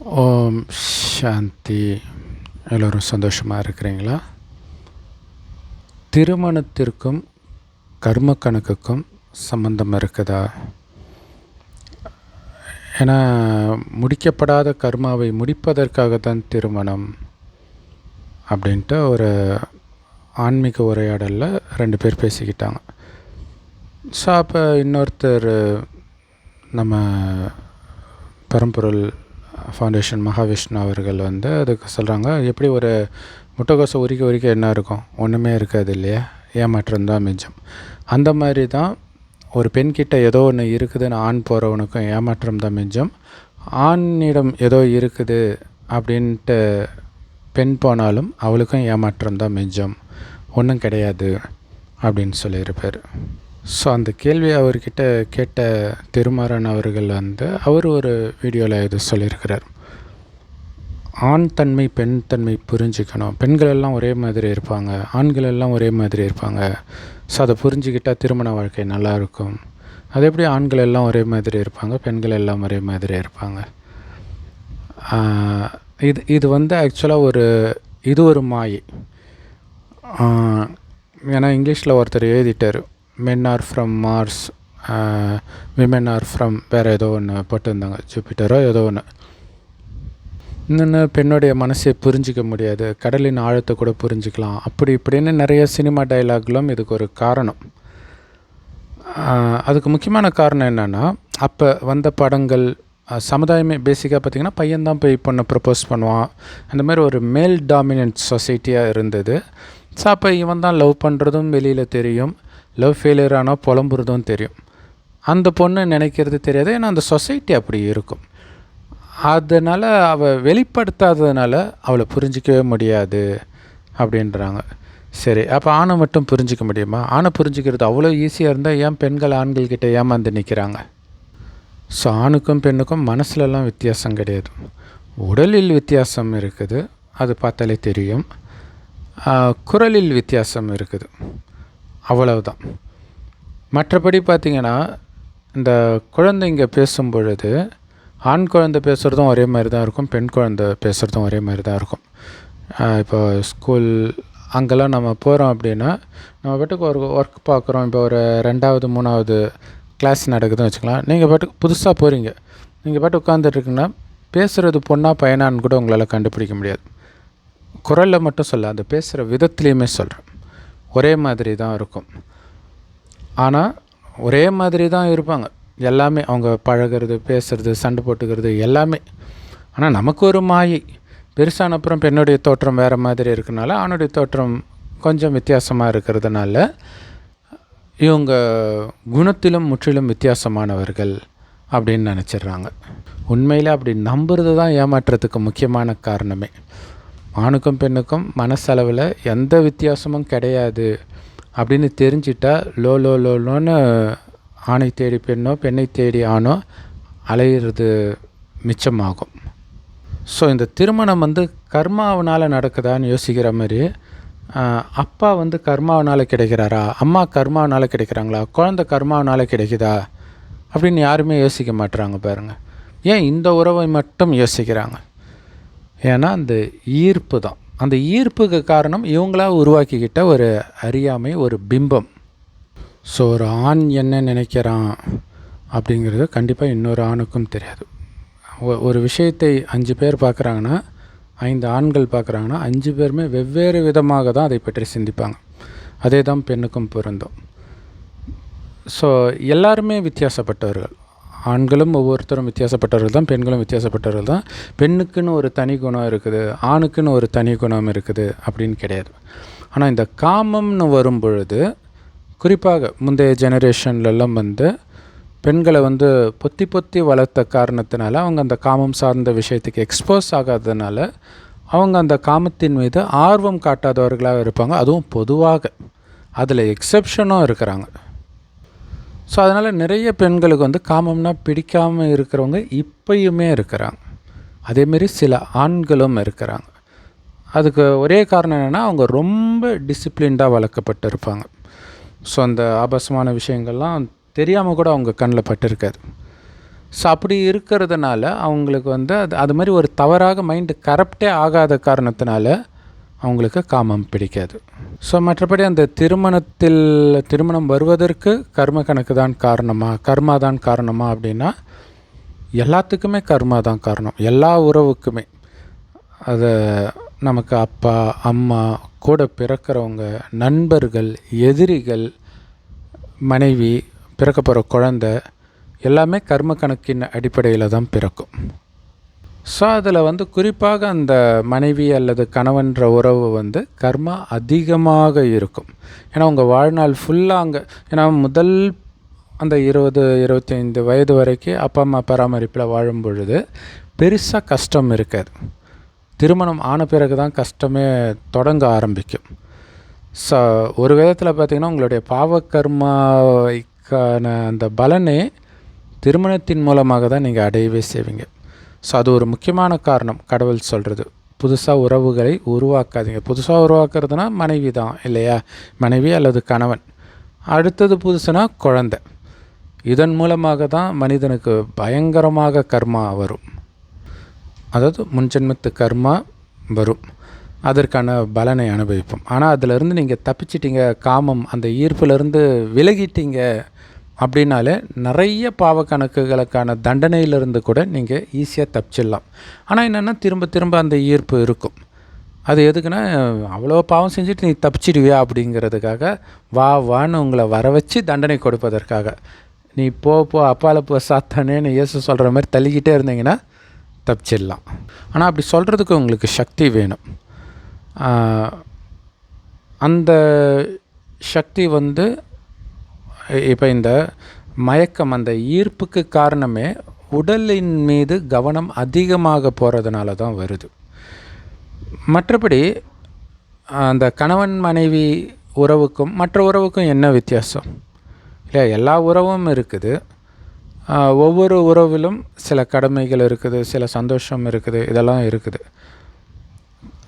ஓம் சாந்தி. எல்லோரும் சந்தோஷமாக இருக்கிறீங்களா? திருமணத்திற்கும் கர்ம கணக்குக்கும் சம்மந்தம் இருக்குதா? ஏன்னா முடிக்கப்படாத கர்மாவை முடிப்பதற்காக தான் திருமணம் அப்படின்ட்டு ஒரு ஆன்மீக உரையாடலில் ரெண்டு பேர் பேசிக்கிட்டாங்க. ஸோ அப்போ இன்னொருத்தர் நம்ம பரம்பொருள் ஃபவுண்டேஷன் மகாவிஷ்ணு அவர்கள் வந்து அதுக்கு சொல்கிறாங்க எப்படி ஒரு முட்டைக்கோசை உரிக்க உரிக்க என்ன இருக்கும்? ஒன்றுமே இருக்காது இல்லையா? ஏமாற்றம் தான் மிஞ்சம் அந்த மாதிரி தான் ஒரு பெண்கிட்ட ஏதோ ஒன்று இருக்குதுன்னு ஆண் போகிறவனுக்கும் ஏமாற்றம் தான் மிஞ்சம் ஆணிடம் ஏதோ இருக்குது அப்படின்ட்டு பெண் போனாலும் அவளுக்கும் ஏமாற்றம் தான் மிஞ்சம் ஒன்றும் கிடையாது அப்படின்னு சொல்லியிருப்பார். ஸோ அந்த கேள்வி அவர்கிட்ட கேட்ட திருமாறன் அவர்கள் வந்து அவர் ஒரு வீடியோவில் இது சொல்லியிருக்கிறார். ஆண் தன்மை பெண் தன்மை புரிஞ்சுக்கணும். பெண்கள் எல்லாம் ஒரே மாதிரி இருப்பாங்க. ஆண்கள் எல்லாம் ஒரே மாதிரி இருப்பாங்க. ஸோ அதை புரிஞ்சுக்கிட்டால் திருமண வாழ்க்கை நல்லாயிருக்கும் அது எப்படி ஆண்கள் எல்லாம் ஒரே மாதிரி இருப்பாங்க? பெண்கள் எல்லாம் ஒரே மாதிரி இருப்பாங்க? இது இது வந்து ஆக்சுவலாக ஒரு இது ஒரு மாயை. ஏன்னா இங்கிலீஷில் ஒருத்தர் எழுதிட்டார். Men are from Mars women are from வேறு ஏதோ ஒன்று போட்டிருந்தாங்க ஜூப்பிட்டரோ ஏதோ ஒன்று இன்னொன்று பெண்ணுடைய மனசை புரிஞ்சிக்க முடியாது கடலின் ஆழத்தை கூட புரிஞ்சிக்கலாம். அப்படி இப்படின்னு நிறைய சினிமா டைலாக்களும் இதுக்கு ஒரு காரணம். Uh, அதுக்கு முக்கியமான காரணம் என்னென்னா அப்போ வந்த படங்கள் சமுதாயமே பேசிக்காக பார்த்திங்கன்னா பையன்தான் போய் பொண்ணை ப்ரப்போஸ் பண்ணுவான். அந்த மாதிரி ஒரு மேல் டாமினன்ட் சொசைட்டியாக இருந்தது. ஸோ அப்போ இவன் தான் லவ் பண்ணுறதும் வெளியில் தெரியும். லவ் ஃபெயிலியர் ஆனால் புலம்புறதும் தெரியும். அந்த பொண்ணு நினைக்கிறது தெரியாது. ஏன்னா அந்த சொசைட்டி அப்படி இருக்கும். அதனால் அவள் வெளிப்படுத்தாததுனால அவளை புரிஞ்சிக்கவே முடியாது அப்படின்றாங்க. சரி அப்போ ஆணை மட்டும் புரிஞ்சிக்க முடியுமா? ஆணை புரிஞ்சிக்கிறது அவ்வளோ ஈஸியாக இருந்தால் ஏன் பெண்கள் ஆண்கள்கிட்ட ஏமாந்து நிற்கிறாங்க ஸோ ஆணுக்கும் பெண்ணுக்கும் மனசுலலாம் வித்தியாசம் கிடையாது. உடலில் வித்தியாசம் இருக்குது. அது பார்த்தாலே தெரியும். குரலில் வித்தியாசம் இருக்குது. அவ்வளவுதான். மற்றபடி பார்த்திங்கன்னா இந்த குழந்தைங்க பேசும் பொழுது ஆண் குழந்தை பேசுகிறதும் ஒரே மாதிரி தான் இருக்கும் பெண் குழந்தை பேசுகிறதும் ஒரே மாதிரி தான் இருக்கும் இப்போ ஸ்கூல் அங்கெல்லாம் நம்ம போகிறோம் அப்படின்னா நம்ம பாட்டுக்கு ஒரு ஒர்க் பார்க்குறோம். இப்போ ஒரு ரெண்டாவது மூணாவது கிளாஸ் நடக்குதுன்னு வச்சுக்கலாம். நீங்கள் பாட்டுக்கு புதுசாக போகிறீங்க நீங்கள் பாட்டு உட்காந்துட்ருக்குன்னா பேசுகிறது பொண்ணாக பையனான்னு கூட உங்களால் கண்டுபிடிக்க முடியாது. குரலில் மட்டும் சொல்ல அந்த பேசுகிற விதத்துலேயுமே சொல்கிறேன் ஒரே மாதிரி தான் இருக்கும். ஆனால் ஒரே மாதிரி தான் இருப்பாங்க. எல்லாமே அவங்க பழகிறது பேசுகிறது சண்டை போட்டுக்கிறது எல்லாமே. ஆனால் நமக்கு ஒரு மாயை. பெருசான அப்புறம் பெண்ணுடைய தோற்றம் வேறு மாதிரி இருக்கனால ஆணுடைய தோற்றம் கொஞ்சம் வித்தியாசமாக இருக்கிறதுனால இவங்க குணத்திலும் முற்றிலும் வித்தியாசமானவர்கள் அப்படின்னு நினச்சிட்றாங்க. உண்மையில் அப்படி நம்புறது தான் ஏமாற்றத்துக்கு முக்கியமான காரணமே. ஆணுக்கும் பெண்ணுக்கும் மனசளவில் எந்த வித்தியாசமும் கிடையாது அப்படின்னு தெரிஞ்சிட்டா லோ லோ லோ லோன்னு ஆணை தேடி பெண்ணோ பெண்ணை தேடி ஆணோ அலையிறது மிச்சமாகும். ஸோ இந்த திருமணம் வந்து கர்மாவனால் நடக்குதான்னு யோசிக்கிற மாதிரி அப்பா வந்து கர்மாவனால் கிடைக்கிறாரா? அம்மா கர்மாவனால் கிடைக்கிறாங்களா? குழந்த கர்மாவனால் கிடைக்குதா? அப்படின்னு யாருமே யோசிக்க மாட்டுறாங்க பாருங்கள் ஏன் இந்த உறவை மட்டும் யோசிக்கிறாங்க? ஏன்னா அந்த ஈர்ப்பு தான். அந்த ஈர்ப்புக்கு காரணம் இவங்களாக உருவாக்கிக்கிட்ட ஒரு அறியாமை ஒரு பிம்பம். ஸோ ஒரு ஆண் என்ன நினைக்கிறான் அப்படிங்கிறது கண்டிப்பாக இன்னொரு ஆணுக்கும் தெரியாது. ஒரு விஷயத்தை அஞ்சு பேர் பார்க்குறாங்கன்னா ஐந்து ஆண்கள் பார்க்குறாங்கன்னா அஞ்சு பேருமே வெவ்வேறு விதமாக தான் அதை பற்றி சிந்திப்பாங்க. அதே தான் பெண்ணுக்கும் பொருந்தும். ஸோ எல்லாருமே வித்தியாசப்பட்டவர்கள். ஆண்களும் ஒவ்வொருத்தரும் வித்தியாசப்பட்டவர்கள் தான் பெண்களும் வித்தியாசப்பட்டவர்கள் தான். பெண்ணுக்குன்னு ஒரு தனி குணம் இருக்குது ஆணுக்குன்னு ஒரு தனி குணம் இருக்குது அப்படின்னு கிடையாது. ஆனால் இந்த காமம்னு வரும் பொழுது குறிப்பாக முந்தைய ஜெனரேஷன்லலாம் வந்து பெண்களை வந்து பொத்தி பொத்தி வளர்த்த காரணத்தினால அவங்க அந்த காமம் சார்ந்த விஷயத்துக்கு எக்ஸ்போஸ் ஆகாததுனால அவங்க அந்த காமத்தின் மீது ஆர்வம் காட்டாதவர்களாக இருப்பாங்க. அதுவும் பொதுவாக. அதில் எக்ஸப்ஷனும் இருக்கிறாங்க. ஸோ அதனால் நிறைய பெண்களுக்கு வந்து காமம்னா பிடிக்காமல் இருக்கிறவங்க இப்பயுமே இருக்கிறாங்க. அதேமாரி சில ஆண்களும் இருக்கிறாங்க. அதுக்கு ஒரே காரணம் என்னென்னா அவங்க ரொம்ப டிசிப்ளின்டாக வளர்க்கப்பட்டு இருப்பாங்க ஸோ அந்த ஆபாசமான விஷயங்கள்லாம் தெரியாமல் கூட அவங்க கண்ணில் பட்டிருக்காது. ஸோ அப்படி இருக்கிறதுனால அவங்களுக்கு வந்து அது அது மாதிரி ஒரு தவறாக மைண்டு கரப்டே ஆகாத காரணத்தினால அவங்களுக்கு காமம் பிடிக்காது. ஸோ மற்றபடி அந்த திருமணத்தில் திருமணம் வருவதற்கு கர்ம கணக்கு தான் காரணமா கர்மா தான் காரணமா அப்படின்னா எல்லாத்துக்குமே கர்மா தான் காரணம். எல்லா உறவுக்குமே. அது நமக்கு அப்பா அம்மா கூட பிறக்கிறவங்க நண்பர்கள் எதிரிகள் மனைவி பிறக்க போகிற குழந்த எல்லாமே கர்ம கணக்கின் அடிப்படையில் தான் பிறக்கும். ஸோ அதில் வந்து குறிப்பாக அந்த மனைவி அல்லது கணவன்ற உறவு வந்து கர்மா அதிகமாக இருக்கும். ஏன்னா உங்கள் வாழ்நாள் ஃபுல்லாக அங்கே ஏன்னா முதல் அந்த இருபது இருபத்தைந்து வயது வரைக்கும் அப்பா அம்மா பராமரிப்பில் வாழும் பொழுது பெருசாக கஷ்டம் இருக்காது. திருமணம் ஆன பிறகு தான் கஷ்டமே தொடங்க ஆரம்பிக்கும். ஸோ ஒரு விதத்தில் பார்த்திங்கன்னா உங்களுடைய பாவக்கர்மாக்கான அந்த பலனே திருமணத்தின் மூலமாக தான் நீங்கள் அடையவே செய்வீங்க. ஸோ அது ஒரு முக்கியமான காரணம் கடவுள் சொல்கிறது புதுசாக உறவுகளை உருவாக்காதீங்க. புதுசாக உருவாக்குறதுனா மனைவி தான் இல்லையா? மனைவி அல்லது கணவன். அடுத்தது புதுசுனா குழந்தை. இதன் மூலமாக தான் மனிதனுக்கு பயங்கரமாக கர்மா வரும். அதாவது முன்ஜென்மத்து கர்மா வரும். அதற்கான பலனை அனுபவிப்போம். ஆனால் அதிலிருந்து நீங்கள் தப்பிச்சிட்டிங்க காமம் அந்த ஈர்ப்பிலிருந்து விலகிட்டீங்க அப்படின்னாலே நிறைய பாவ கணக்குகளுக்கான தண்டனையிலிருந்து கூட நீங்கள் ஈஸியாக தப்பிச்சிடலாம். ஆனால் என்னென்னா திரும்ப திரும்ப அந்த ஈர்ப்பு இருக்கும். அது எதுக்குன்னா அவ்வளோ பாவம் செஞ்சுட்டு நீ தப்பிச்சிடுவியா அப்படிங்கிறதுக்காக வா வான்னு உங்களை வர வச்சு தண்டனை கொடுப்பதற்காக. நீ போ போ அப்பால போ சாத்தானேன்னு இயேசு சொல்கிற மாதிரி தள்ளிக்கிட்டே இருந்தீங்கன்னா தப்பிச்சிடலாம். ஆனால் அப்படி சொல்கிறதுக்கு உங்களுக்கு சக்தி வேணும். அந்த சக்தி வந்து இப்போ இந்த மயக்கம் அந்த ஈர்ப்புக்கு காரணமே உடலின் மீது கவனம் அதிகமாக போகிறதுனால தான் வருது. மற்றபடி அந்த கணவன் மனைவி உறவுக்கும் மற்ற உறவுக்கும் என்ன வித்தியாசம்? இல்லை எல்லா உறவும் இருக்குது. ஒவ்வொரு உறவிலும் சில கடமைகள் இருக்குது சில சந்தோஷம் இருக்குது இதெல்லாம் இருக்குது.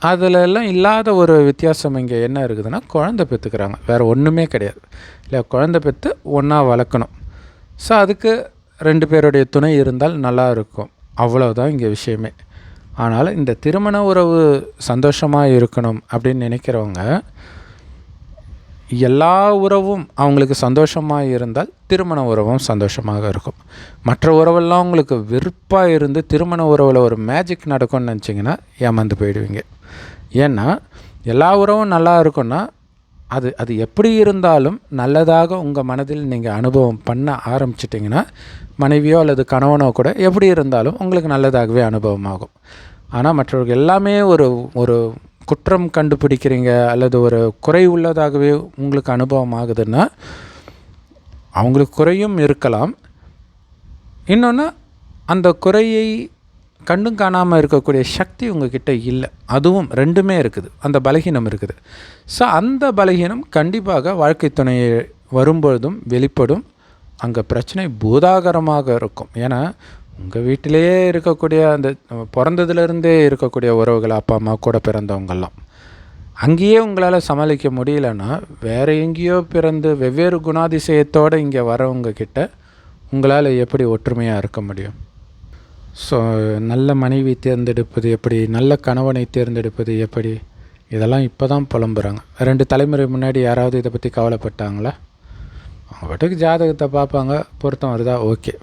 அதில் எல்லாம் இல்லாத ஒரு வித்தியாசம் இங்கே என்ன இருக்குதுன்னா குழந்த பெற்றுக்கிறாங்க வேறு ஒன்றுமே கிடையாது. இல்லை குழந்த பெற்று ஒன்றா வளர்க்கணும். ஸோ அதுக்கு ரெண்டு பேருடைய துணை இருந்தால் நல்லா இருக்கும். அவ்வளோதான் இங்கே விஷயமே. ஆனால் இந்த திருமண உறவு சந்தோஷமாக இருக்கணும் அப்படின்னு நினைக்கிறவங்க எல்லா உறவும் அவங்களுக்கு சந்தோஷமாக இருந்தால் திருமண உறவும் சந்தோஷமாக இருக்கும். மற்ற உறவெல்லாம் உங்களுக்கு வெறுப்பாக இருந்து திருமண உறவில் ஒரு மேஜிக் நடக்கும்னு நினச்சிங்கன்னா ஏமாந்து போயிடுவீங்க. ஏன்னா எல்லா உறவும் நல்லா இருக்குன்னா அது அது எப்படி இருந்தாலும் நல்லதாக உங்கள் மனதில் நீங்கள் அனுபவம் பண்ண ஆரம்பிச்சிட்டிங்கன்னா மனைவியோ அல்லது கணவனோ கூட எப்படி இருந்தாலும் உங்களுக்கு நல்லதாகவே அனுபவமாகும். ஆனால் மற்றவர்கள் எல்லாமே ஒரு ஒரு குற்றம் கண்டுபிடிக்கிறீங்க அல்லது ஒரு குறை உள்ளதாகவே உங்களுக்கு அனுபவம் ஆகுதுன்னா அவங்களுக்கு குறையும் இருக்கலாம். இன்னொன்று அந்த குறையை கண்டும் காணாமல் இருக்கக்கூடிய சக்தி உங்ககிட்ட இல்லை. அதுவும் ரெண்டுமே இருக்குது. அந்த பலகீனம் இருக்குது. ஸோ அந்த பலகீனம் கண்டிப்பாக வாழ்க்கை துணையை வரும்பொழுதும் வெளிப்படும். அங்கே பிரச்சனை பூதாகரமாக இருக்கும். ஏன்னா உங்கள் வீட்டிலேயே இருக்கக்கூடிய அந்த பிறந்ததுலேருந்தே இருக்கக்கூடிய உறவுகள் அப்பா அம்மா கூட பிறந்தவங்கெல்லாம் அங்கேயே உங்களால் சமாளிக்க முடியலன்னா வேறு எங்கேயோ பிறந்து வெவ்வேறு குணாதிசயத்தோடு இங்கே வரவங்க கிட்ட உங்களால் எப்படி ஒற்றுமையாக இருக்க முடியும்? ஸோ நல்ல மனைவி தேர்ந்தெடுப்பது எப்படி? நல்ல கணவனை தேர்ந்தெடுப்பது எப்படி? இதெல்லாம் இப்போ தான் புலம்புறாங்க. ரெண்டு தலைமுறை முன்னாடி யாராவது இதை பற்றி கவலைப்பட்டாங்களா? அவங்க பாட்டுக்கு ஜாதகத்தை பார்ப்பாங்க பொருத்தம் வருதா? ஓகே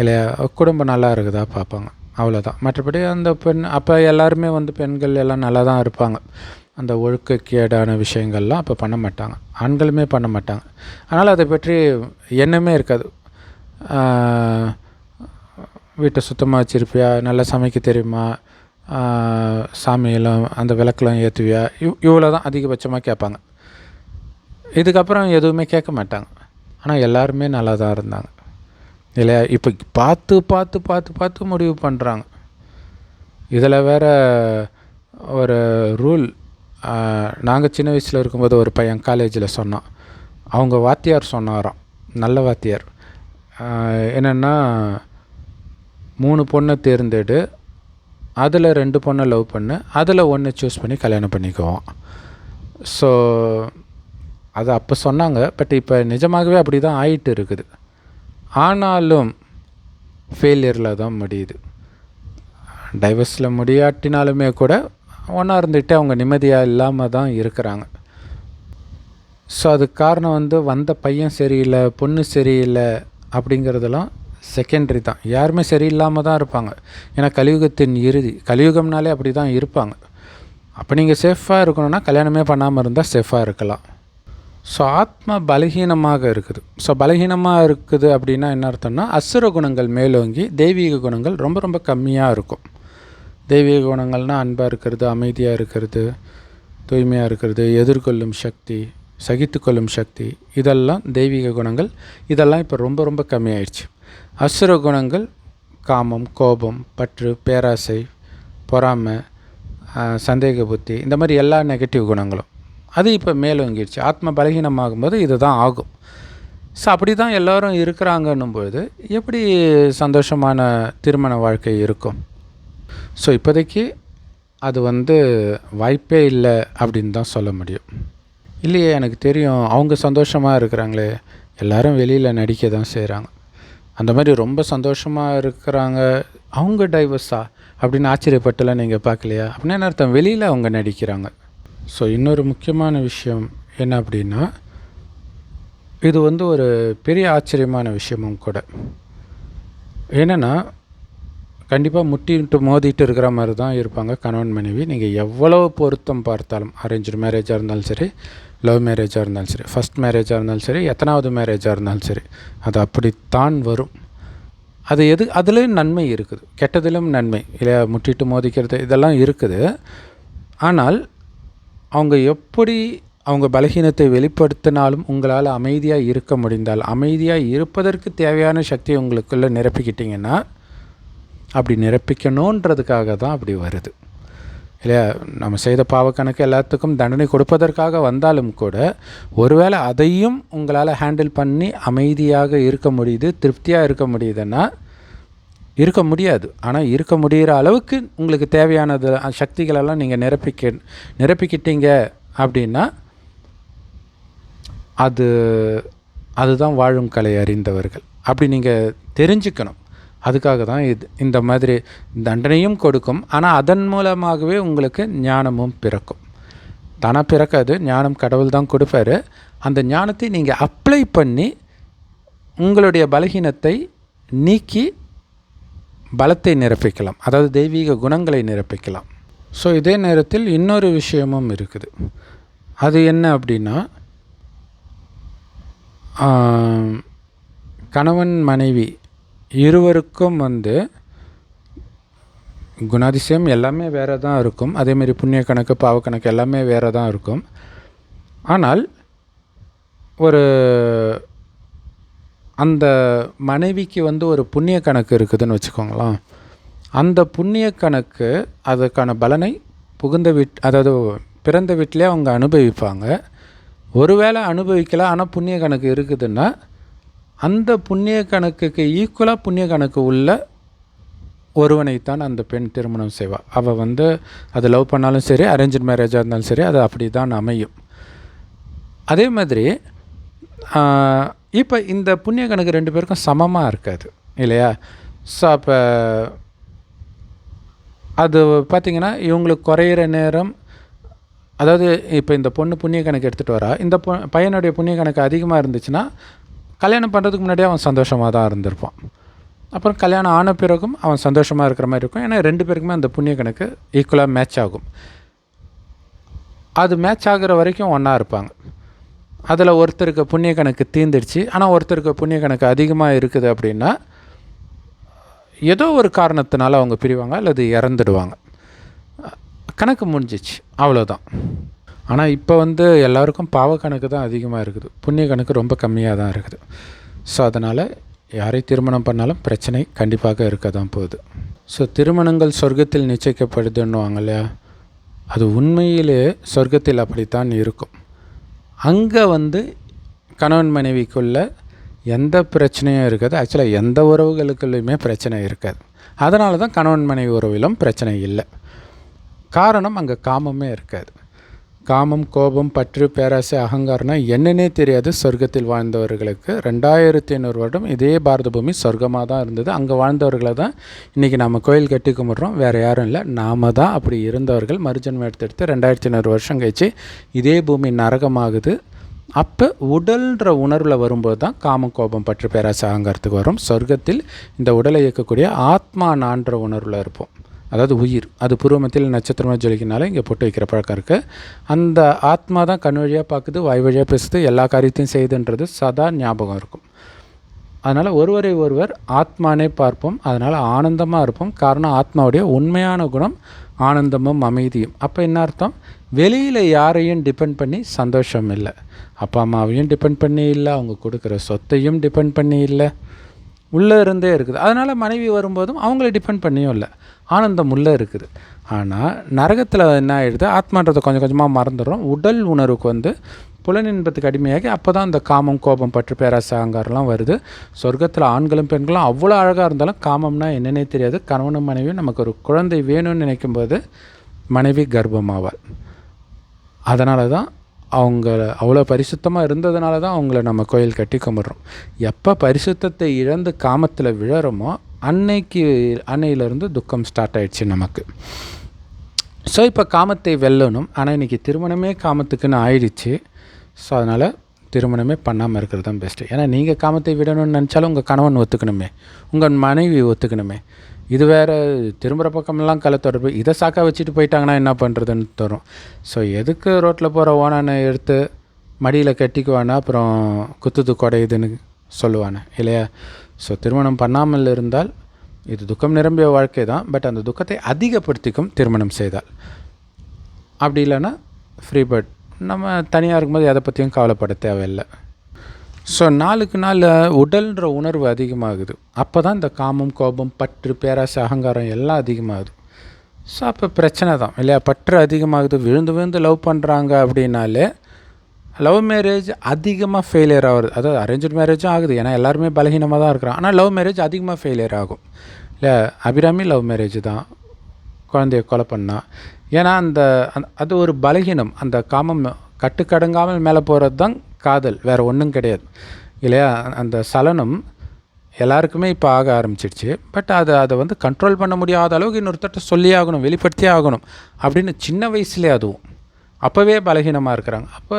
இல்லையா? குடும்பம் நல்லா இருக்குதா பார்ப்பாங்க. அவ்வளோதான் மற்றபடி அந்த பெண் அப்போ எல்லாருமே வந்து பெண்கள் எல்லாம் நல்லா தான் இருப்பாங்க. அந்த ஒழுக்கக்கேடான விஷயங்கள்லாம் அப்போ பண்ண மாட்டாங்க. ஆண்களுமே பண்ண மாட்டாங்க. அதனால் அதை பற்றி எண்ணமே இருக்காது. வீட்டை சுத்தமாக வச்சுருப்பியா? நல்லா சமைக்க தெரியுமா? சாமியெல்லாம் அந்த விளக்கெல்லாம் ஏற்றுவியா இவ் இவ்வளோ தான் அதிகபட்சமாக கேட்பாங்க. இதுக்கப்புறம் எதுவுமே கேட்க மாட்டாங்க. ஆனால் எல்லாருமே நல்லா தான் இருந்தாங்க. இல்லையா? இப்போ பார்த்து பார்த்து பார்த்து பார்த்து முடிவு பண்ணுறாங்க இதில் வேற ஒரு ரூல் நாங்கள் சின்ன வயசில் இருக்கும்போது ஒரு பையன் காலேஜில் சொன்னான். அவங்க வாத்தியார் சொன்னாராம். நல்ல வாத்தியார். என்னென்னா மூணு பொண்ணை தேர்ந்தெடு. அதில் ரெண்டு பொண்ணை லவ் பண்ணு. அதில் ஒன்று சூஸ் பண்ணி கல்யாணம் பண்ணிக்குவோம் ஸோ அது அப்போ சொன்னாங்க. பட் இப்போ நிஜமாகவே அப்படி தான் ஆகிட்டு இருக்குது. ஆனாலும் ஃபெயிலியரில் தான் முடியுது. டைவர்ஸில் முடியாட்டினாலுமே கூட ஒன்றா இருந்துகிட்டு அவங்க நிம்மதியாக இல்லாமல் தான் இருக்கிறாங்க. ஸோ அதுக்கு காரணம் வந்து வந்த பையன் சரியில்லை பொண்ணு சரியில்லை அப்படிங்கிறதெல்லாம் செகண்டரி தான். யாருமே சரியில்லாமல் தான் இருப்பாங்க. ஏன்னா கலியுகத்தின் இறுதி. கலியுகம்னாலே அப்படி தான் இருப்பாங்க. அப்போ நீங்கள் சேஃபாக இருக்கணும்னா கல்யாணமே பண்ணாமல் இருந்தால் சேஃபாக இருக்கலாம். ஸோ ஆத்மா பலகீனமாக இருக்குது. ஸோ பலகீனமாக இருக்குது அப்படின்னா என்ன அர்த்தம்னா அசுர குணங்கள் மேலோங்கி தெய்வீக குணங்கள் ரொம்ப ரொம்ப கம்மியாக இருக்கும். தெய்வீக குணங்கள்னால் அன்பாக இருக்கிறது அமைதியாக இருக்கிறது தூய்மையாக இருக்கிறது எதிர்கொள்ளும் சக்தி சகித்துக்கொள்ளும் சக்தி இதெல்லாம் தெய்வீக குணங்கள். இதெல்லாம் இப்போ ரொம்ப ரொம்ப கம்மியாயிடுச்சு. அசுர குணங்கள் காமம் கோபம் பற்று பேராசை பொறாமை சந்தேக புத்தி இந்த மாதிரி எல்லா நெகட்டிவ் குணங்களும். அது இப்போ மேலோங்கிடுச்சு. ஆத்ம பலகீனமாகும்போது இதுதான் ஆகும். ஸோ அப்படி தான் எல்லோரும் இருக்கிறாங்கன்னும் பொழுது எப்படி சந்தோஷமான திருமண வாழ்க்கை இருக்கும்? ஸோ இப்போதைக்கு அது வந்து வாய்ப்பே இல்லை அப்படின்னு தான் சொல்ல முடியும். இல்லையே எனக்கு தெரியும். அவங்க சந்தோஷமாக இருக்கிறாங்களே. எல்லோரும் வெளியில் நடிக்க தான் செய்கிறாங்க அந்த மாதிரி ரொம்ப சந்தோஷமாக இருக்கிறாங்க. அவங்க டைவர்ஸா அப்படின்னு ஆச்சரியப்பட்டுலாம் நீங்கள் பார்க்கலையா? அப்படின்னா அர்த்தம்? வெளியில் அவங்க நடிக்கிறாங்க. ஸோ இன்னொரு முக்கியமான விஷயம் என்ன அப்படின்னா இது வந்து ஒரு பெரிய ஆச்சரியமான விஷயமும் கூட. என்னென்னா கண்டிப்பாக முட்டிட்டு மோதிட்டு இருக்கிற மாதிரி தான் இருப்பாங்க கணவன் மனைவி. நீங்கள் எவ்வளோ பொருத்தம் பார்த்தாலும் அரேஞ்சு மேரேஜாக இருந்தாலும் சரி லவ் மேரேஜாக இருந்தாலும் சரி ஃபஸ்ட் மேரேஜாக இருந்தாலும் சரி எத்தனாவது மேரேஜாக இருந்தாலும் சரி அது அப்படித்தான் வரும். அது எது அதுலேயும் நன்மை இருக்குது. கெட்டதிலும் நன்மை. இல்லையா முட்டிட்டு மோதிக்கிறது இதெல்லாம் இருக்குது. ஆனால் அவங்க எப்படி அவங்க பலகீனத்தை வெளிப்படுத்தினாலும் உங்களால் அமைதியாக இருக்க முடிந்தால் அமைதியாக இருப்பதற்கு தேவையான சக்தியை உங்களுக்குள்ளே நிரப்பிக்கிட்டிங்கன்னா அப்படி நிரப்பிக்கணுன்றதுக்காக தான் அப்படி வருது. இல்லையா? நம்ம செய்த பாவக்கணக்கு எல்லாத்துக்கும் தண்டனை கொடுப்பதற்காக வந்தாலும் கூட ஒருவேளை அதையும் உங்களால் ஹேண்டில் பண்ணி அமைதியாக இருக்க முடியுது திருப்தியாக இருக்க முடியுதுன்னா இருக்க முடியாது. ஆனால் இருக்க முடிகிற அளவுக்கு உங்களுக்கு தேவையானது சக்திகளெல்லாம் நீங்கள் நிரப்பிக்க நிரப்பிக்கிட்டீங்க அப்படின்னா அது அதுதான் வாழும் கலை அறிந்தவர்கள். அப்படி நீங்கள் தெரிஞ்சுக்கணும். அதுக்காக தான் இது இந்த மாதிரி தண்டனையும் கொடுக்கும். ஆனால் அதன் மூலமாகவே உங்களுக்கு ஞானமும் பிறக்கும். தானாக பிறக்காது ஞானம் கடவுள் தான் கொடுப்பாரு. அந்த ஞானத்தை நீங்கள் அப்ளை பண்ணி உங்களுடைய பலகீனத்தை நீக்கி பலத்தை நிரப்பிக்கலாம். அதாவது தெய்வீக குணங்களை நிரப்பிக்கலாம். ஸோ இதே நேரத்தில் இன்னொரு விஷயமும் இருக்குது. அது என்ன அப்படின்னா கணவன் மனைவி இருவருக்கும் வந்து குணாதிசயம் எல்லாமே வேறு தான் இருக்கும். அதேமாரி புண்ணிய கணக்கு பாவக்கணக்கு எல்லாமே வேறு தான் இருக்கும். ஆனால் ஒரு அந்த மனைவிக்கு வந்து ஒரு புண்ணிய கணக்கு இருக்குதுன்னு வச்சுக்கோங்களேன். அந்த புண்ணிய கணக்கு அதுக்கான பலனை புகுந்த வீட் அதாவது பிறந்த வீட்டிலே அவங்க அனுபவிப்பாங்க. ஒருவேளை அனுபவிக்கல ஆனால் புண்ணிய கணக்கு இருக்குதுன்னா அந்த புண்ணிய கணக்குக்கு ஈக்குவலாக புண்ணிய கணக்கு உள்ள ஒருவனைத்தான் அந்த பெண் திருமணம் செய்வாள் அவள் வந்து அது லவ் பண்ணாலும் சரி அரேஞ்ச் மேரேஜாக இருந்தாலும் சரி அது அப்படி தான் அமையும். அதே மாதிரி இப்போ இந்த புண்ணிய கணக்கு ரெண்டு பேருக்கும் சமமாக இருக்காது இல்லையா? ஸோ அப்போ அது பார்த்திங்கன்னா இவங்களுக்கு குறையிற நேரம் அதாவது இப்போ இந்த பொண்ணு புண்ணிய கணக்கு எடுத்துகிட்டு வரா இந்த பொ பையனுடைய புண்ணிய கணக்கு அதிகமாக இருந்துச்சுன்னா கல்யாணம் பண்ணுறதுக்கு முன்னாடியே அவன் சந்தோஷமாக தான் இருந்திருப்பான். அப்புறம் கல்யாணம் ஆன பிறகும் அவன் சந்தோஷமாக இருக்கிற மாதிரி இருக்கும். ஏன்னா ரெண்டு பேருக்குமே அந்த புண்ணிய கணக்கு ஈக்குவலாக மேட்ச் ஆகும். அது மேட்ச் ஆகிற வரைக்கும் ஒன்றா இருப்பாங்க. அதில் ஒருத்தருக்கு புண்ணிய கணக்கு தீர்ந்துடுச்சு. ஆனால் ஒருத்தருக்கு புண்ணிய கணக்கு அதிகமாக இருக்குது அப்படின்னா ஏதோ ஒரு காரணத்தினால அவங்க பிரிவாங்க அல்லது இறந்துடுவாங்க. கணக்கு முடிஞ்சிச்சு. அவ்வளோதான் ஆனால் இப்போ வந்து எல்லாருக்கும் பாவ கணக்கு தான் அதிகமாக இருக்குது. புண்ணிய கணக்கு ரொம்ப கம்மியாக தான் இருக்குது. ஸோ அதனால் யாரை திருமணம் பண்ணாலும் பிரச்சனை கண்டிப்பாக இருக்க தான் போகுது. ஸோ திருமணங்கள் சொர்க்கத்தில் நிச்சயிக்கப்படுதுன்னுவாங்க இல்லையா? அது உண்மையிலே சொர்க்கத்தில் அப்படித்தான் இருக்கும். அங்கே வந்து கணவன் மனைவிக்குள்ள எந்த பிரச்சனையும் இருக்காது. ஆக்சுவலாக எந்த உறவுகளுக்குள்ளேயுமே பிரச்சனை இருக்காது. அதனால தான் கணவன் மனைவி உறவிலும் பிரச்சனை இல்லை. காரணம் அங்கே காமமே இருக்காது. காமம் கோபம் பற்று பேராசை அகங்காரம்னா என்னன்னே தெரியாது. சொர்க்கத்தில் வாழ்ந்தவர்களுக்கு ரெண்டாயிரத்தி ஐநூறு வருடம் இதே பாரத பூமி சொர்க்கமாக தான் இருந்தது. அங்கே வாழ்ந்தவர்களை தான் இன்றைக்கி நம்ம கோயில் கட்டி கும்பிட்றோம். வேறு யாரும் இல்லை. நாம தான் அப்படி இருந்தவர்கள். மறுஜன்மம் எடுத்தெடுத்து ரெண்டாயிரத்தி ஐநூறு வருஷம் கழிச்சு இதே பூமி நரகமாகுது. அப்போ உடல்ன்ற உணர்வில் வரும்போது தான் காம கோபம் பற்று பேராசை அகங்காரத்துக்கு வரும். சொர்க்கத்தில் இந்த உடலை இயக்கக்கூடிய ஆத்மா நான்ற உணர்வில் இருப்போம். அதாவது உயிர். அது பூர்வமத்தில் நட்சத்திரமாக ஜொலிக்கினால இங்கே பொட்டு வைக்கிற பழக்கம் இருக்குது அந்த ஆத்மா தான் கண் வழியாக பார்க்குது வாய் வழியாக பேசுது எல்லா காரியத்தையும் செய்யுதுன்றது சதா ஞாபகம் இருக்கும். அதனால் ஒருவரை ஒருவர் ஆத்மானே பார்ப்போம் அதனால் ஆனந்தமாக இருப்போம். காரணம் ஆத்மாவுடைய உண்மையான குணம் ஆனந்தமும் அமைதியும். அப்போ என்ன அர்த்தம்? வெளியில் யாரையும் டிபெண்ட் பண்ணி சந்தோஷம் இல்லை. அப்பா அம்மாவையும் டிபெண்ட் பண்ணி இல்லை அவங்க கொடுக்குற சொத்தையும் டிபெண்ட் பண்ணி இல்லை. உள்ளே இருந்தே இருக்குது. அதனால் மனைவி வரும்போதும் அவங்கள டிபெண்ட் பண்ணியும் இல்லை. ஆனந்தம் உள்ளே இருக்குது. ஆனால் நரகத்தில் என்ன ஆகிடுது ஆத்மான்றதை கொஞ்சம் கொஞ்சமாக மறந்துடும் உடல் உணர்வுக்கு வந்து புலனின்பத்துக்கு அடிமையாகி அப்போ தான் அந்த காமம் கோபம் பற்று பேராசை அங்காரெலாம் வருது. சொர்க்கத்தில் ஆண்களும் பெண்களும் அவ்வளோ அழகாக இருந்தாலும் காமம்னா என்னென்னே தெரியாது. கணவனும் மனைவியும் நமக்கு ஒரு குழந்தை வேணும்னு நினைக்கும்போது மனைவி கர்ப்பமாவாள். அதனால தான் அவங்க அவ்வளோ பரிசுத்தமாக இருந்ததுனால தான் அவங்கள நம்ம கோயில் கட்டி கும்பிட்றோம். எப்போ பரிசுத்தத்தை இழந்து காமத்தில் விழறோமோ அன்னைக்கு அன்னையிலேருந்து துக்கம் ஸ்டார்ட் ஆயிடுச்சு நமக்கு. ஸோ இப்போ காமத்தை வெல்லணும். ஆனால் இன்றைக்கி திருமணமே காமத்துக்குன்னு ஆயிடுச்சு. ஸோ அதனால் திருமணமே பண்ணாமல் இருக்கிறது தான் பெஸ்ட்டு ஏன்னா நீங்கள் காமத்தை விடணும்னு நினச்சாலும் உங்கள் கணவன் ஒத்துக்கணுமே. உங்கள் மனைவி ஒத்துக்கணுமே. இது வேறு திரும்புகிற பக்கமெல்லாம் கலை தொடர்பு இதை சாக்கா வச்சுட்டு போயிட்டாங்கன்னா என்ன பண்ணுறதுன்னு தரும் ஸோ எதுக்கு ரோட்டில் போகிற ஓனானை எடுத்து மடியில் கட்டிக்குவானா? அப்புறம் குத்துது குடையுதுன்னு சொல்லுவானே இல்லையா? ஸோ திருமணம் பண்ணாமல் இருந்தால் இது துக்கம் நிரம்பிய வாழ்க்கை தான். பட் அந்த துக்கத்தை அதிகப்படுத்திக்கும் திருமணம் செய்தால். அப்படி இல்லைன்னா ஃப்ரீ பேர்ட் நம்ம தனியாக இருக்கும்போது எதை பற்றியும் கவலைப்பட தேவையில்லை. ஸோ நாளுக்கு நாள் உடல்ன்ற உணர்வு அதிகமாகுது. அப்போ தான் இந்த காமம் கோபம் பற்று பேராசை அகங்காரம் எல்லாம் அதிகமாகுது. ஸோ அப்போ பிரச்சனை தான் இல்லையா? பற்று அதிகமாகுது விழுந்து விழுந்து லவ் பண்ணுறாங்க அப்படின்னாலே லவ் மேரேஜ் அதிகமாக ஃபெயிலியர் ஆகுது அதாவது அரேஞ்சு மேரேஜும் ஆகுது. ஏன்னா எல்லாருமே பலகீனமாக தான் இருக்கிறான் ஆனால் லவ் மேரேஜ் அதிகமாக ஃபெயிலியர் ஆகும். இல்லை அபிராமி லவ் மேரேஜ் தான். குழந்தைய கொலை பண்ணால் ஏன்னா அந்த அது ஒரு பலகீனம். அந்த காமம் கட்டுக்கடங்காமல் மேலே போகிறது தான் காதல் வேறு ஒன்றும் கிடையாது. இல்லையா? அந்த சலனம் எல்லாருக்குமே இப்போ ஆக ஆரம்பிச்சிடுச்சு. பட் அதை அதை வந்து கண்ட்ரோல் பண்ண முடியாத அளவுக்கு இன்னொருத்தட்ட சொல்லி ஆகணும் வெளிப்படுத்தியே ஆகணும் அப்படின்னு சின்ன வயசுலேயே அதுவும். அப்போவே பலகீனமாக இருக்கிறாங்க. அப்போ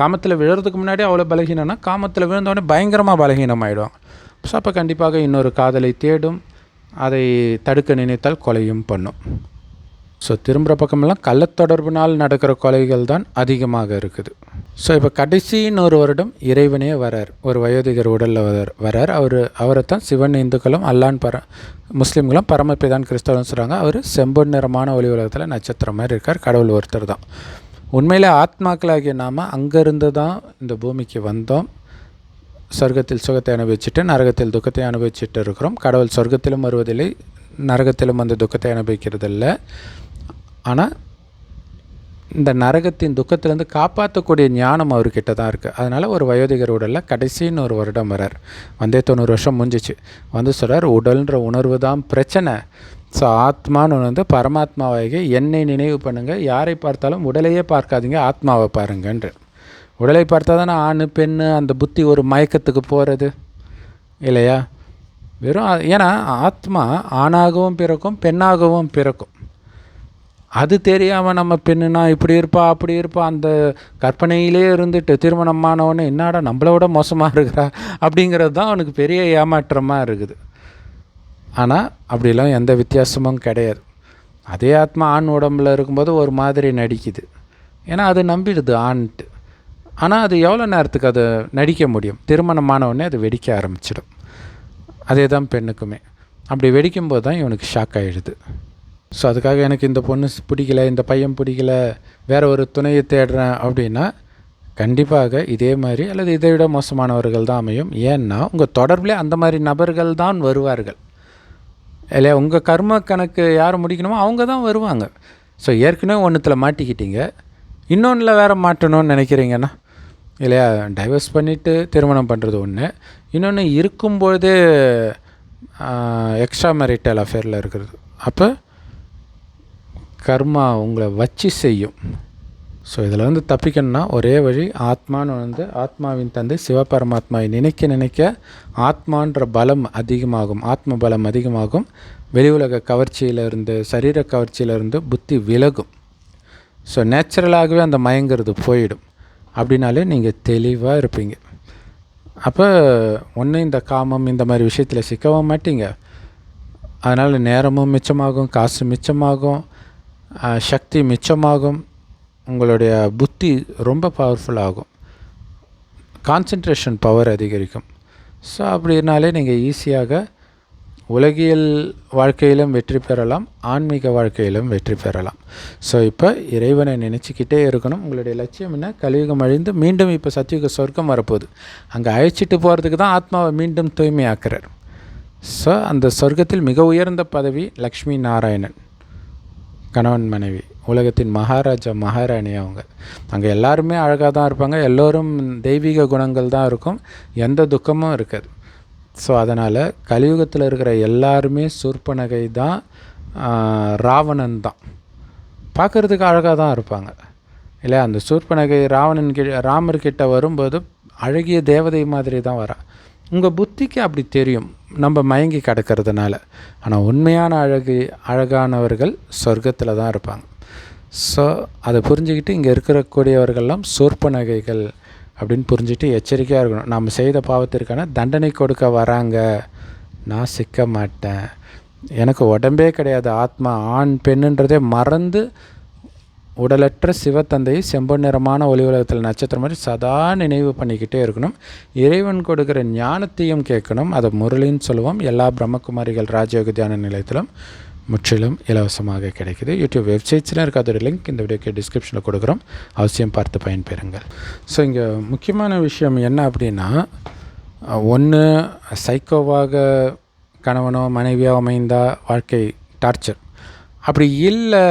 காமத்தில் விழுறதுக்கு முன்னாடி அவ்வளோ பலகீனம்னா காமத்தில் விழுந்தோடனே பயங்கரமாக பலகீனம் ஸோ அப்போ கண்டிப்பாக இன்னொரு காதலை தேடும் அதை தடுக்க நினைத்தால் கொலையும் பண்ணும். ஸோ திரும்புகிற பக்கமெல்லாம் கள்ளத்தொடர்பினால் நடக்கிற கொலைகள் தான் அதிகமாக இருக்குது. ஸோ இப்போ கடைசின்னு ஒரு வருடம் இறைவனே வரார். ஒரு வயோதிகர் உடலில் வரார். வரார். அவர் அவரை தான் சிவன் இந்துக்களும் அல்லான் பர முஸ்லீம்களும் பரமபிதான் கிறிஸ்தவம் சொல்கிறாங்க அவர் செம்பொன் நிறமான ஒளி உலகத்தில் நட்சத்திரம் மாதிரி இருக்கார். கடவுள் ஒருத்தர் தான். உண்மையில் ஆத்மாக்களாகிய நாம் அங்கேருந்து தான் இந்த பூமிக்கு வந்தோம். சொர்க்கத்தில் சுகத்தை அனுபவிச்சுட்டு நரகத்தில் துக்கத்தை அனுபவிச்சுட்டு இருக்கிறோம். கடவுள் சொர்க்கத்திலும் வருவதில்லை நரகத்திலும் வந்து துக்கத்தை அனுபவிக்கிறதில்ல. ஆனால் இந்த நரகத்தின் துக்கத்திலேருந்து காப்பாற்றக்கூடிய ஞானம் அவர்கிட்ட தான் இருக்குது அதனால் ஒரு வயோதிகர் உடலில் கடைசின்னு ஒரு வருடம் வரார். வந்தே தொண்ணூறு வருஷம் முடிஞ்சிச்சு. வந்து சொல்கிறார் உடல்ன்ற உணர்வு தான் பிரச்சனை. ஸோ ஆத்மான்னு வந்து பரமாத்மாவாகி என்னை நினைவு பண்ணுங்கள் யாரை பார்த்தாலும் உடலையே பார்க்காதீங்க ஆத்மாவை பாருங்கன்று. உடலை பார்த்தா தானே ஆண் பெண் அந்த புத்தி ஒரு மயக்கத்துக்கு போகிறது இல்லையா? வெறும் ஏன்னா ஆத்மா ஆணாகவும் பிறக்கும் பெண்ணாகவும் பிறக்கும். அது தெரியாமல் நம்ம பெண்ணுனா இப்படி இருப்பா அப்படி இருப்பா அந்த கற்பனையிலே இருந்துட்டு திருமணமானவொன்னே என்னடா நம்மளை விட மோசமாக இருக்கிறா அப்படிங்கிறது தான் அவனுக்கு பெரிய ஏமாற்றமாக இருக்குது. ஆனால் அப்படிலாம் எந்த வித்தியாசமும் கிடையாது. அதே ஆத்மா ஆண் உடம்புல இருக்கும்போது ஒரு மாதிரி நடிக்குது. ஏன்னா அது நம்பிடுது ஆண்ட்டு. ஆனால் அது எவ்வளோ நேரத்துக்கு அதை நடிக்க முடியும்? திருமணமானவுடனே அது வெடிக்க ஆரம்பிச்சிடும். அதே தான் பெண்ணுக்குமே. அப்படி வெடிக்கும்போது தான் இவனுக்கு ஷாக் ஆகிடுது ஸோ அதுக்காக எனக்கு இந்த பொண்ணு பிடிக்கல இந்த பையன் பிடிக்கல வேறு ஒரு துணையை தேடுறேன் அப்படின்னா கண்டிப்பாக இதே மாதிரி அல்லது இதை விட மோசமானவர்கள் தான் அமையும். ஏன்னா உங்கள் தொடர்பிலே அந்த மாதிரி நபர்கள் தான் வருவார்கள். இல்லையா உங்கள் கர்ம கணக்கு யார் முடிக்கணுமோ அவங்க தான் வருவாங்க. ஸோ ஏற்கனவே ஒன்றுத்தில் மாட்டிக்கிட்டீங்க. இன்னொன்றில் வேறு மாட்டணும்னு நினைக்கிறீங்கன்னா இல்லையா டைவர்ஸ் பண்ணிவிட்டு திருமணம் பண்ணுறது ஒன்று இன்னொன்று இருக்கும்பொழுதே எக்ஸ்ட்ரா மேரிட்டல் அஃபேரில் இருக்கிறது. அப்போ கர்மா உங்களை வச்சு செய்யும். ஸோ இதில் வந்து தப்பிக்கணும்னா ஒரே வழி ஆத்மான்னு வந்து ஆத்மாவின் தந்தை சிவபரமாத்மாவை நினைக்க நினைக்க ஆத்மான்ற பலம் அதிகமாகும் ஆத்ம பலம் அதிகமாகும். வெளி உலக கவர்ச்சியிலிருந்து சரீர கவர்ச்சியிலிருந்து புத்தி விலகும். ஸோ நேச்சுரலாகவே அந்த மயங்கிறது போயிடும். அப்படின்னாலே நீங்கள் தெளிவாக இருப்பீங்க. அப்போ ஒன்று இந்த காமம் இந்த மாதிரி விஷயத்தில் சிக்கவும் மாட்டீங்க. அதனால் நேரமும் மிச்சமாகும் காசு மிச்சமாகும். சக்தி மிச்சமாகும். உங்களுடைய புத்தி ரொம்ப பவர்ஃபுல் ஆகும். கான்சன்ட்ரேஷன் பவர் அதிகரிக்கும். ஸோ அப்படினாலே நீங்கள் ஈஸியாக உலகியல் வாழ்க்கையிலும் வெற்றி பெறலாம் ஆன்மீக வாழ்க்கையிலும் வெற்றி பெறலாம். ஸோ இப்போ இறைவனை நினச்சிக்கிட்டே இருக்கணும். உங்களுடைய லட்சியம் என்ன? கலியுகம் அழிந்து மீண்டும் இப்போ சத்தியுக சொர்க்கம் வரப்போகுது. அங்கே அழைச்சிட்டு போகிறதுக்கு தான் ஆத்மாவை மீண்டும் தூய்மையாக்குறார். ஸோ அந்த சொர்க்கத்தில் மிக உயர்ந்த பதவி லக்ஷ்மி நாராயணன். கணவன் மனைவி உலகத்தின் மகாராஜா மகாராணி அவங்க. அங்கே எல்லாருமே அழகாக தான் இருப்பாங்க. எல்லோரும் தெய்வீக குணங்கள் தான் இருக்கும். எந்த துக்கமும் இருக்காது. ஸோ அதனால் கலியுகத்தில் இருக்கிற எல்லாருமே சூர்பனகை தான் ராவணன் தான். பார்க்குறதுக்கு அழகாக தான் இருப்பாங்க. இல்லை அந்த சூர்பனகை ராவணன் கி ராமர்கிட்ட வரும்போது அழகிய தேவதை மாதிரி தான் வரா. உங்கள் புத்திக்கு அப்படி தெரியும். நம்ம மயங்கி கிடக்கிறதுனால. ஆனால் உண்மையான அழகு அழகானவர்கள் சொர்க்கத்தில் தான் இருப்பாங்க. ஸோ அதை புரிஞ்சுக்கிட்டு இங்கே இருக்கக்கூடியவர்கள்லாம் சூர்பனகைகள் அப்படின்னு புரிஞ்சுட்டு எச்சரிக்கையாக இருக்கணும். நாம் செய்த பாவத்திற்கான தண்டனை கொடுக்க வராங்க. நான் சிக்க மாட்டேன். எனக்கு உடம்பே கிடையாது. ஆத்மா ஆண் பெண்ணுன்றதே மறந்து உடலற்ற சிவத்தந்தையை செம்பொன் நிறமான ஒளி உலகத்தில் நட்சத்திரம் மாதிரி சதா நினைவு பண்ணிக்கிட்டே இருக்கணும். இறைவன் கொடுக்குற ஞானத்தையும் கேட்கணும். அதை முரளின்னு சொல்லுவோம். எல்லா பிரம்மகுமாரிகள் ராஜயோக தியான நிலையத்திலும் முற்றிலும் இலவசமாக கிடைக்குது. யூடியூப் வெப்சைட்ஸ்லாம் இருக்க அதோட லிங்க் இந்த வீடியோக்கு டிஸ்கிரிப்ஷனில் கொடுக்குறோம். அவசியம் பார்த்து பயன்பெறுங்கள். ஸோ இங்கே முக்கியமான விஷயம் என்ன அப்படின்னா ஒன்று சைக்கோவாக கணவனோ மனைவியோ அமைந்தால் வாழ்க்கை டார்ச்சர் அப்படி இல்லை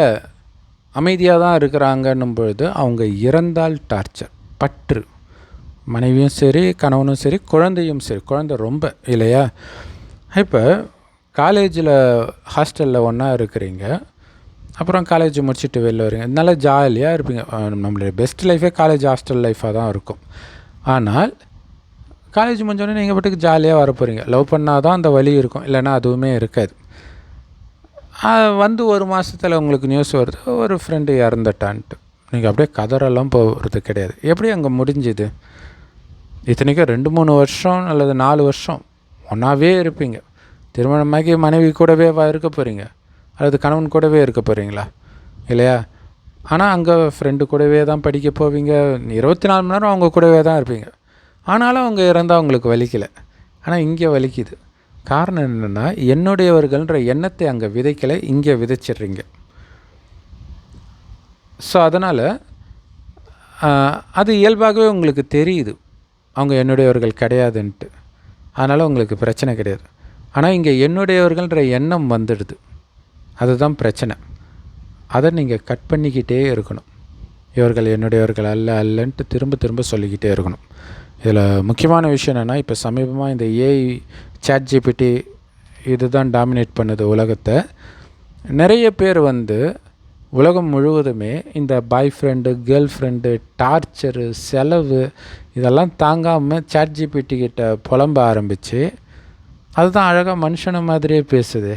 அமைதியாக தான் இருக்கிறாங்கன்னும் பொழுது அவங்க இறந்தால் டார்ச்சர் பற்று. மனைவியும் சரி கணவனும் சரி குழந்தையும் சரி குழந்தை ரொம்ப இல்லையா? இப்போ காலேஜில் ஹாஸ்டலில் ஒன்றா இருக்கிறீங்க. அப்புறம் காலேஜ் முடிச்சுட்டு வெளில வரீங்க. நல்லா ஜாலியாக இருப்பீங்க. நம்மளுடைய பெஸ்ட் லைஃபே காலேஜ் ஹாஸ்டல் லைஃபாக தான் இருக்கும். ஆனால் காலேஜ் முடிஞ்சோடனே நீங்கள் பாட்டுக்கு ஜாலியாக வர போகிறீங்க லவ் பண்ணால் தான் அந்த வழி இருக்கும். இல்லைன்னா அதுவுமே இருக்காது. வந்து ஒரு மாதத்தில் உங்களுக்கு நியூஸ் வருது. ஒரு ஃப்ரெண்டு இறந்துட்டான்ட்டு. நீங்கள் அப்படியே கதறெல்லாம் போகிறது கிடையாது. எப்படி அங்கே முடிஞ்சுது? இத்தனைக்கும் ரெண்டு மூணு வருஷம் அல்லது நாலு வருஷம் ஒன்றாவே இருப்பீங்க. திருமணமாகி மனைவி கூடவே வா இருக்க போகிறீங்க அல்லது கணவன் கூடவே இருக்க போகிறீங்களா இல்லையா? ஆனால் அங்கே ஃப்ரெண்டு கூடவே தான் படிக்க போவீங்க. இருபத்தி நாலு மணி நேரம் அவங்க கூடவே தான் இருப்பீங்க. ஆனாலும் அவங்க இறந்தால் அவங்களுக்கு வலிக்கலை. ஆனால் இங்கே வலிக்குது. காரணம் என்னென்னா என்னுடையவர்கள்ன்ற எண்ணத்தை அங்கே விதைக்கலை இங்கே விதைச்சிடுறீங்க. ஸோ அதனால் அது இயல்பாகவே உங்களுக்கு தெரியுது. அவங்க என்னுடையவர்கள் கிடையாதுன்ட்டு. அதனால் உங்களுக்கு பிரச்சனை கிடையாது. ஆனால் இங்கே என்னுடையவர்கள்ன்ற எண்ணம் வந்துடுது. அதுதான் பிரச்சனை. அதை நீங்கள் கட் பண்ணிக்கிட்டே இருக்கணும். இவர்கள் என்னுடையவர்கள் அல்ல அல்லன்ட்டு திரும்ப திரும்ப சொல்லிக்கிட்டே இருக்கணும். இதில் முக்கியமான விஷயம் என்னென்னா இப்போ சமீபமாக இந்த ஏஐ சேட் ஜிபிடி இதுதான் டாமினேட் பண்ணுது உலகத்தை. நிறைய பேர் வந்து உலகம் முழுவதுமே இந்த boy friend girl friend torture செலவு இதெல்லாம் தாங்காமல் சேட் ஜிபிடி கிட்ட புலம்ப ஆரம்பித்து அதுதான் அழகாக மனுஷனை மாதிரியே பேசுது.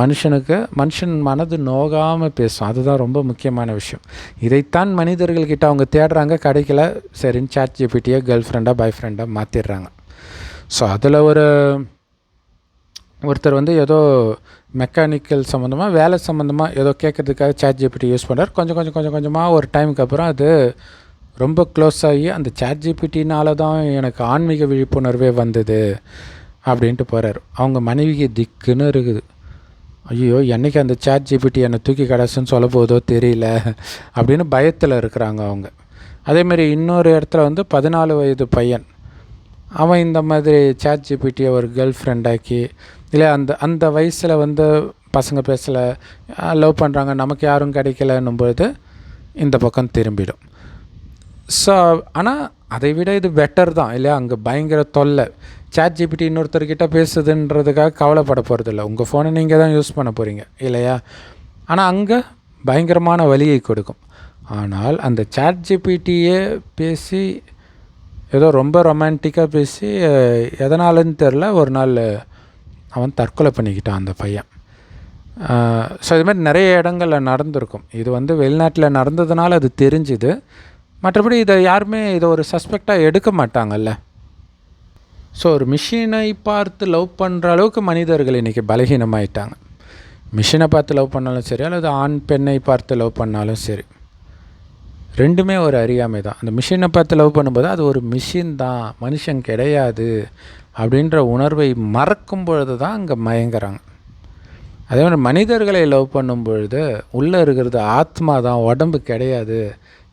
மனுஷனுக்கு மனுஷன் மனது நோகாமல் பேசும். அதுதான் ரொம்ப முக்கியமான விஷயம். இதைத்தான் மனிதர்கள்கிட்ட அவங்க தேடுறாங்க. கிடைக்கல சரின்னு சாட் ஜிபிட்டியை கேர்ள் ஃப்ரெண்டாக பாய் ஃப்ரெண்டாக மாற்றிடுறாங்க ஸோ அதில் ஒரு ஒருத்தர் வந்து ஏதோ மெக்கானிக்கல் சம்மந்தமாக வேலை சம்மந்தமாக ஏதோ கேட்கறதுக்காக சாட் ஜிபிடி யூஸ் பண்ணுறார் கொஞ்சம் கொஞ்சம் கொஞ்சம் கொஞ்சமாக ஒரு டைமுக்கு அப்புறம் அது ரொம்ப க்ளோஸ் ஆகி அந்த சாட் ஜிபிட்டினால தான் எனக்கு ஆன்மீக விழிப்புணர்வே வந்தது அப்படின்ட்டு போகிறார் அவங்க மனைவிக்கு திக்குன்னு இருக்குது. ஐயோ என்னைக்கு அந்த சாட் ஜிபிடி என்னை தூக்கி கடைசுன்னு சொல்ல போதோ தெரியல அப்படின்னு பயத்தில் இருக்கிறாங்க அவங்க. அதேமாரி இன்னொரு இடத்துல வந்து பதினாலு வயது பையன். அவன் இந்த மாதிரி சாட் ஜிபிடியை ஒரு கேர்ள் ஃப்ரெண்டாக்கி இல்லை அந்த அந்த வயசில் வந்து பசங்க பேசலை லவ் பண்ணுறாங்க நமக்கு யாரும் கிடைக்கலன்னும் பொழுது இந்த பக்கம் திரும்பிடும். ஸோ ஆனால் அதை விட இது பெட்டர் தான் இல்லையா? அங்கே பயங்கர தொல்லை. சாட் ஜிபிடி இன்னொருத்தர்கிட்ட பேசுதுன்றதுக்காக கவலைப்பட போகிறதில்ல உங்கள் ஃபோனை நீங்கள் தான் யூஸ் பண்ண போகிறீங்க இல்லையா? ஆனால் அங்கே பயங்கரமான வலியை கொடுக்கும். ஆனால் அந்த சாட் ஜிபிடியே பேசி ஏதோ ரொம்ப ரொமான்டிக்காக பேசி எதனாலன்னு தெரில ஒரு நாள் அவன் தற்கொலை பண்ணிக்கிட்டான் அந்த பையன். ஸோ இதுமாதிரி நிறைய இடங்களில் நடந்திருக்கும். இது வந்து வெளிநாட்டில் நடந்ததுனால அது தெரிஞ்சுது. மற்றபடி இதை யாருமே இதை ஒரு சஸ்பெக்டாக எடுக்க மாட்டாங்கல்ல. ஸோ ஒரு மிஷினை பார்த்து லவ் பண்ணுற அளவுக்கு மனிதர்கள் இன்றைக்கி பலகீனமாயிட்டாங்க. மிஷினை பார்த்து லவ் பண்ணாலும் சரி அல்லது ஆண் பெண்ணை பார்த்து லவ் பண்ணாலும் சரி. ரெண்டுமே ஒரு அறியாமை தான். அந்த மிஷினை பார்த்து லவ் பண்ணும்போது அது ஒரு மிஷின் தான் மனுஷன் கிடையாது அப்படின்ற உணர்வை மறக்கும் பொழுது தான் அங்கே மயங்குறாங்க. அதே மாதிரி மனிதர்களை லவ் பண்ணும் பொழுது உள்ளே இருக்கிறது ஆத்மா தான் உடம்பு கிடையாது.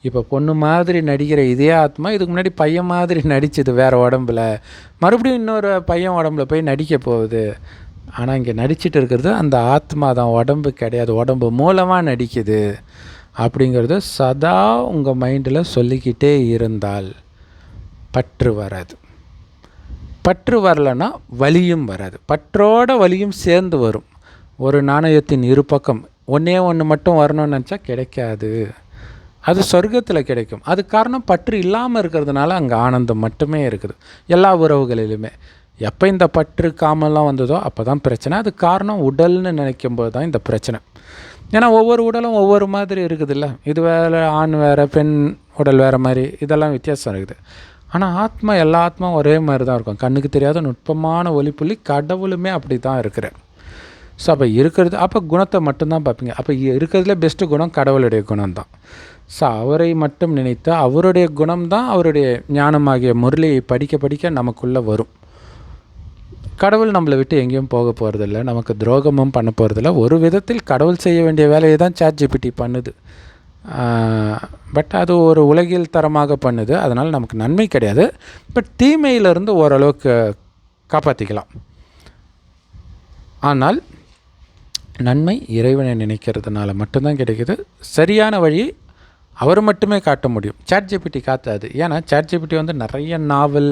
இப்போ பொண்ணு மாதிரி நடிக்கிற இதே ஆத்மா இதுக்கு முன்னாடி பையன் மாதிரி நடிச்சது வேறு உடம்புல. மறுபடியும் இன்னொரு பையன் உடம்புல போய் நடிக்க போகுது. ஆனால் இங்கே நடிச்சிட்டு இருக்கிறது அந்த ஆத்மா தான். உடம்பு கிடையாது. உடம்பு மூலமாக நடிக்குது. அப்படிங்கிறது சதா உங்கள் மைண்டில் சொல்லிக்கிட்டே இருந்தால் பற்று வராது. பற்று வரலன்னா வலியும் வராது. பற்றோட வலியும் சேர்ந்து வரும். ஒரு நாணயத்தின் இரு பக்கம் ஒன்றே ஒன்று மட்டும் வரணும்னு நினச்சா கிடைக்காது. அது சொர்க்கத்தில் கிடைக்கும். அது காரணம் பற்று இல்லாமல் இருக்கிறதுனால அங்கே ஆனந்தம் மட்டுமே இருக்குது. எல்லா உறவுகளிலுமே. எப்போ இந்த பற்று காமெல்லாம் வந்ததோ அப்போ தான் பிரச்சனை. அது காரணம் உடல்னு நினைக்கும் போது தான் இந்த பிரச்சனை. ஏன்னா ஒவ்வொரு உடலும் ஒவ்வொரு மாதிரி இருக்குதுல்ல. இது வேறு ஆண் வேறு பெண் உடல் வேறு மாதிரி இதெல்லாம் வித்தியாசம் இருக்குது. ஆனால் ஆத்மா எல்லா ஆத்மா ஒரே மாதிரி தான் இருக்கும். கண்ணுக்கு தெரியாத நுட்பமான ஒலிப்புள்ளி கடவுளுமே அப்படி தான் இருக்கிறார். ஸோ அப்போ இருக்கிறது அப்போ குணத்தை மட்டும்தான் பார்ப்பீங்க. அப்போ இருக்கிறதுல பெஸ்ட்டு குணம் கடவுளுடைய குணம் தான் ஸோ அவரை மட்டும் நினைத்து அவருடைய குணம் தான் அவருடைய ஞானமாகிய முரளியை படிக்க படிக்க நமக்குள்ளே வரும். கடவுள் நம்மளை விட்டு எங்கேயும் போக போகிறதில்ல நமக்கு துரோகமும் பண்ண போகிறதில்ல ஒரு விதத்தில் கடவுள் செய்ய வேண்டிய வேலையை தான் சாட் ஜிபிடி பண்ணுது பட் அது ஒரு உலகில் தரமாக பண்ணுது. அதனால் நமக்கு நன்மை கிடையாது. பட் தீமையிலிருந்து ஓரளவுக்கு காப்பாற்றிக்கலாம் ஆனால் நன்மை இறைவனை நினைக்கிறதுனால மட்டும்தான் கிடைக்குது. சரியான வழி அவர் மட்டுமே காட்ட முடியும். சாட் ஜிபிடி காத்தாது ஏன்னா சாட் ஜிபிடி வந்து நிறைய நாவல்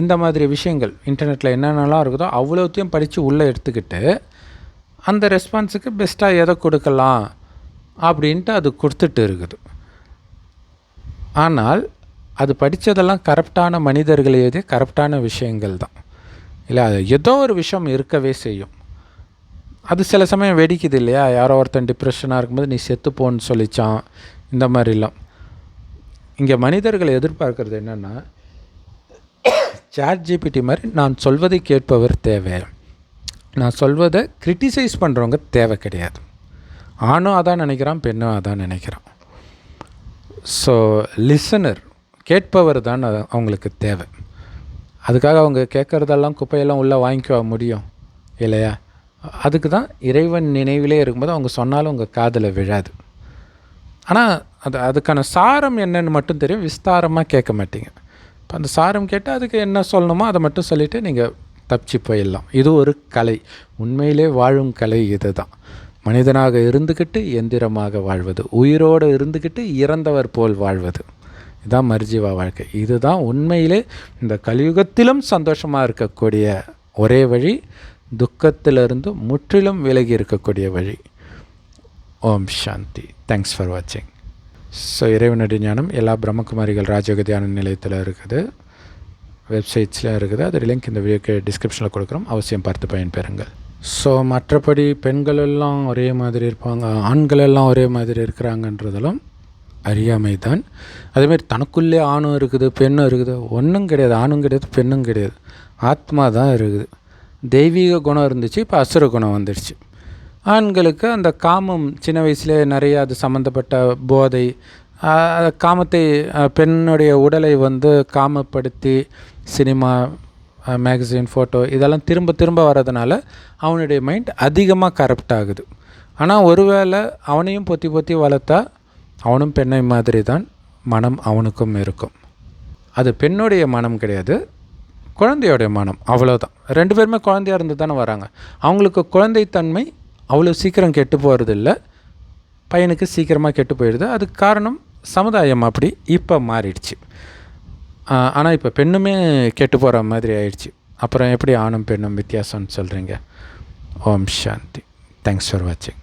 இந்த மாதிரி விஷயங்கள் இன்டர்நெட்டில் என்னென்னலாம் இருக்குதோ அவ்வளோத்தையும் படித்து உள்ளே எடுத்துக்கிட்டு அந்த ரெஸ்பான்ஸுக்கு பெஸ்ட்டாக எதை கொடுக்கலாம் அப்படின்ட்டு அது கொடுத்துட்டு இருக்குது. ஆனால் அது படித்ததெல்லாம் கரெக்டான மனிதர்கள் எழுதிய கரெக்டான விஷயங்கள் தான். இல்லை அது ஏதோ ஒரு விஷயம் இருக்கவே செய்யும். அது சில சமயம் வெடிக்குது இல்லையா? யாரோ ஒருத்தன் டிப்ரெஷனாக இருக்கும்போது நீ செத்து போன்னு சொல்லிச்சான். இந்த மாதிரிலாம். இங்கே மனிதர்கள் எதிர்பார்க்கறது என்னென்னா சாட் ஜிபிடி மாதிரி நான் சொல்வதை கேட்பவர் தேவை. நான் சொல்வதை கிரிட்டிசைஸ் பண்ணுறவங்க தேவை கிடையாது. ஆணும் அதான் நினைக்கிறான் பெண்ணும் அதான் நினைக்கிறான். ஸோ லிசனர் கேட்பவர் தான் அவங்களுக்கு தேவை. அதுக்காக அவங்க கேட்குறதெல்லாம் குப்பையெல்லாம் உள்ளே வாங்கிக்க முடியும்? இல்லையா? அதுக்கு தான் இறைவன் நினைவிலே இருக்கும்போது அவங்க சொன்னாலும் உங்கள் காதில் விழாது. ஆனால் அது அதுக்கான சாரம் என்னன்னு மட்டும் தெரியும். விஸ்தாரமாக கேட்க மாட்டீங்க. இப்போ அந்த சாரம் கேட்டால் அதுக்கு என்ன சொல்லணுமோ அதை மட்டும் சொல்லிவிட்டு நீங்கள் தப்பிச்சு போயிடலாம். இது ஒரு கலை. உண்மையிலே வாழும் கலை இது தான் மனிதனாக இருந்துக்கிட்டு எந்திரமாக வாழ்வது. உயிரோடு இருந்துக்கிட்டு இறந்தவர் போல் வாழ்வது. இதுதான் மர்ஜீவா வாழ்க்கை. இதுதான் உண்மையிலே இந்த கலியுகத்திலும் சந்தோஷமாக இருக்கக்கூடிய ஒரே வழி. துக்கத்திலிருந்து முற்றிலும் விலகி இருக்கக்கூடிய வழி. ஓம் சாந்தி. தேங்க்ஸ் ஃபார் வாட்சிங் ஸோ இறைவனடி ஞானம் எல்லா பிரம்மகுமாரிகள் ராஜகதியான நிலையத்தில் இருக்குது. வெப்சைட்ஸில் இருக்குது. அது லிங்க் இந்த வீடியோக்கு டிஸ்கிரிப்ஷனில் கொடுக்குறோம். அவசியம் பார்த்து பயன்பெறுங்கள். ஸோ மற்றபடி பெண்கள் எல்லாம் ஒரே மாதிரி இருப்பாங்க. ஆண்கள் எல்லாம் ஒரே மாதிரி இருக்கிறாங்கன்றதெல்லாம் அறியாமை தான் அதேமாதிரி தனக்குள்ளே ஆணும் இருக்குது பெண்ணும் இருக்குது. ஒன்றும் கிடையாது. ஆணும் கிடையாது பெண்ணும் கிடையாது. ஆத்மா தான் இருக்குது. தெய்வீக குணம் இருந்துச்சு. இப்போ அசுர குணம் வந்துடுச்சு ஆண்களுக்கு அந்த காமம் சின்ன வயசுலேயே நிறையா அது சம்மந்தப்பட்ட போதை காமத்தை பெண்ணுடைய உடலை வந்து காமப்படுத்தி சினிமா மேகசின் ஃபோட்டோ இதெல்லாம் திரும்ப திரும்ப வர்றதுனால அவனுடைய மைண்ட் அதிகமாக கரப்ட் ஆகுது. ஆனால் ஒருவேளை அவனையும் பொத்தி பொத்தி வளர்த்தா அவனும் பெண்ணை மாதிரி தான் மனம் அவனுக்கும் இருக்கும். அது பெண்ணுடைய மனம் கிடையாது குழந்தையோடைய மனம். அவ்வளோதான் ரெண்டு பேருமே குழந்தையா இருந்து தானே வராங்க. அவங்களுக்கு குழந்தைத்தன்மை அவ்வளோ சீக்கிரம் கெட்டு போகிறதில்ல பையனுக்கு சீக்கிரமாக கெட்டு போயிடுது. அதுக்கு காரணம் சமுதாயம் அப்படி இப்போ மாறிடுச்சு. ஆனால் இப்போ பெண்ணுமே கெட்டு போகிற மாதிரி ஆயிடுச்சு. அப்புறம் எப்படி ஆணும் பெண்ணும் வித்தியாசம்னு சொல்கிறீங்க ஓம் சாந்தி. தேங்க்ஸ் ஃபார் வாட்சிங்